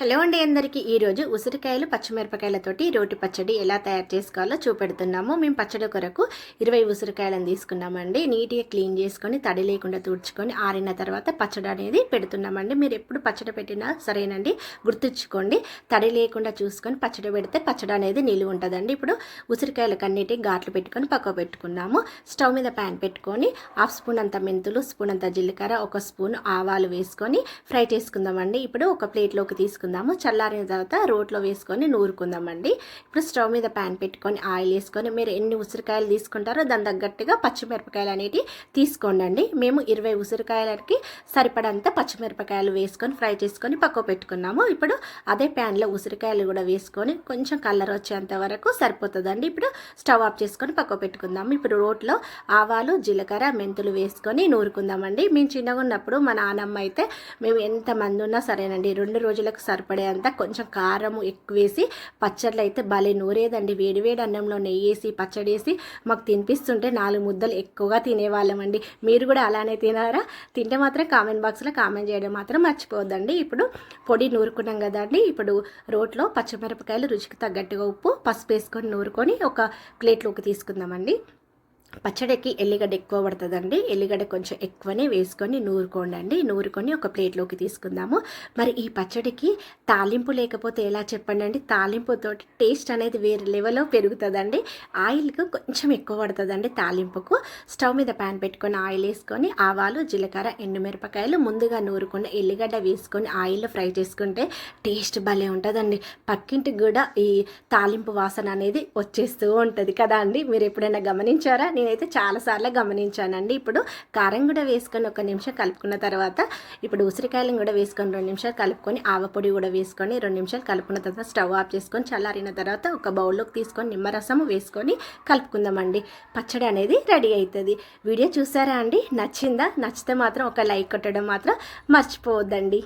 Hello అండి అందరికీ. ఈరోజు ఉసిరికాయలు పచ్చిమిరపకాయలతోటి రోటి పచ్చడి ఎలా తయారు చేసుకోవాలో చూపెడుతున్నాము. మేము పచ్చడి కొరకు ఇరవై ఉసిరికాయలను తీసుకున్నామండి. నీట్గా క్లీన్ చేసుకొని తడి లేకుండా తుడుచుకొని ఆరిన తర్వాత పచ్చడి అనేది పెడుతున్నామండి. మీరు ఎప్పుడు పచ్చడి పెట్టినా సరేనండి గుర్తుంచుకోండి. తడి లేకుండా చూసుకొని పచ్చడి పెడితే పచ్చడి అనేది నిలువ ఉంటుందండి. ఇప్పుడు ఉసిరికాయలకు అన్నిటి ఘాట్లు పెట్టుకొని పక్క పెట్టుకున్నాము. స్టవ్ మీద ప్యాన్ పెట్టుకొని హాఫ్ స్పూన్ అంత మెంతులు స్పూన్ అంత జీలకర్ర ఒక స్పూన్ ఆవాలు వేసుకొని ఫ్రై చేసుకుందామండి. ఇప్పుడు ఒక ప్లేట్లోకి తీసుకుందాము చల్లారిన తర్వాత రోట్లో వేసుకొని నూరుకుందామండి. ఇప్పుడు స్టవ్ మీద ప్యాన్ పెట్టుకొని ఆయిల్ వేసుకొని మీరు ఎన్ని ఉసిరికాయలు తీసుకుంటారో దాని తగ్గట్టుగా పచ్చిమిరపకాయలు అనేవి తీసుకోండి మేము ఇరవై ఉసిరికాయలకి సరిపడంత పచ్చిమిరపకాయలు వేసుకొని ఫ్రై చేసుకొని పక్క పెట్టుకున్నాము. ఇప్పుడు అదే ప్యాన్లో ఉసిరికాయలు కూడా వేసుకొని కొంచెం కలర్ వచ్చేంత వరకు సరిపోతుందండి. ఇప్పుడు స్టవ్ ఆఫ్ చేసుకొని పక్క పెట్టుకుందాము. ఇప్పుడు రోట్లో ఆవాలు జీలకర్ర మెంతులు వేసుకొని నూరుకుందామండి. మేము చిన్నగా ఉన్నప్పుడు మా నానమ్మ అయితే మేము ఎంతమంది ఉన్నా సరేనండి రెండు రోజులకు సరిపడేంత కొంచెం కారం ఎక్కువ వేసి పచ్చళ్ళు అయితే భలే నూరేదండి. వేడివేడి అన్నంలో నెయ్యి వేసి పచ్చడి వేసి మాకు తినిపిస్తుంటే నాలుగు ముద్దలు ఎక్కువగా తినేవాళ్ళమండి. మీరు కూడా అలానే తినారా? తింటే మాత్రం కామెంట్ బాక్స్లో కామెంట్ చేయడం మాత్రం మర్చిపోవద్దండి. ఇప్పుడు పొడి నూరుకున్నాం కదండి ఇప్పుడు రోట్లో పచ్చిమిరపకాయలు రుచికి తగ్గట్టుగా ఉప్పు పసుపు వేసుకొని నూరుకొని ఒక ప్లేట్లోకి తీసుకుందామండి. పచ్చడికి ఎల్లిగడ్డ ఎక్కువ పడుతుందండి. ఎల్లిగడ్డ కొంచెం ఎక్కువనే వేసుకొని నూరుకోండి నూరుకొని ఒక ప్లేట్లోకి తీసుకుందాము. మరి ఈ పచ్చడికి తాలింపు లేకపోతే ఎలా చెప్పండి అండి తాలింపుతో టేస్ట్ అనేది వేరే లెవెల్లో పెరుగుతుందండి. ఆయిల్కి కొంచెం ఎక్కువ పడుతుందండి తాలింపుకు. స్టవ్ మీద ప్యాన్ పెట్టుకొని ఆయిల్ వేసుకొని ఆవాలు జీలకర్ర ఎండుమిరపకాయలు ముందుగా నూరుకున్న ఎల్లిగడ్డ వేసుకొని ఆయిల్లో ఫ్రై చేసుకుంటే టేస్ట్ భలే ఉంటుందండి. పక్కింటికి కూడా ఈ తాలింపు వాసన అనేది వచ్చేస్తూ ఉంటుంది కదా అండి. మీరు ఎప్పుడైనా గమనించారా? నేనైతే చాలాసార్లు గమనించానండి. ఇప్పుడు కారం కూడా వేసుకొని ఒక నిమిషం కలుపుకున్న తర్వాత ఇప్పుడు ఉసిరికాయలను కూడా వేసుకొని రెండు నిమిషాలు కలుపుకొని ఆవపొడి కూడా వేసుకొని రెండు నిమిషాలు కలుపుకున్న తర్వాత స్టవ్ ఆఫ్ చేసుకొని చల్లారిన తర్వాత ఒక బౌల్లోకి తీసుకొని నిమ్మరసము వేసుకొని కలుపుకుందామండి. పచ్చడి అనేది రెడీ అవుతుంది. వీడియో చూసారా అండి? నచ్చిందా? నచ్చితే మాత్రం ఒక లైక్ కొట్టడం మాత్రం మర్చిపోవద్దండి.